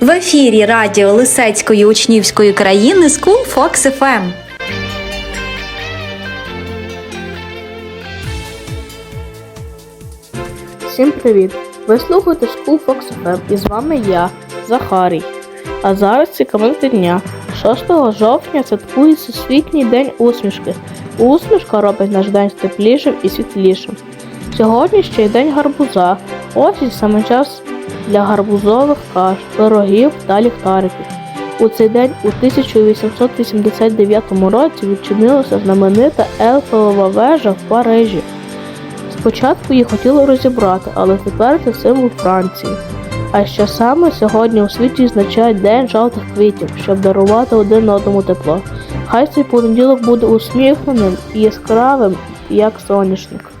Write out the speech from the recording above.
В ефірі радіо Лисецької учнівської країни School Fox FM. Всім привіт! Ви слухаєте School Fox FM і з вами я, Захарій. А зараз цікавинки дня. 6 жовтня святкується Світній день усмішки. Усмішка робить наш день теплішим і світлішим. Сьогодні ще й день гарбуза. Ось і саме час для гарбузових каш, пирогів та ліхтариків. У цей день у 1889 році відчинилася знаменита Ельфелова вежа в Парижі. Спочатку її хотіли розібрати, але тепер це символ Франції. А що саме сьогодні у світі відзначають День жовтих квітів, щоб дарувати один одному тепло. Хай цей понеділок буде усміхненим і яскравим, як соняшник.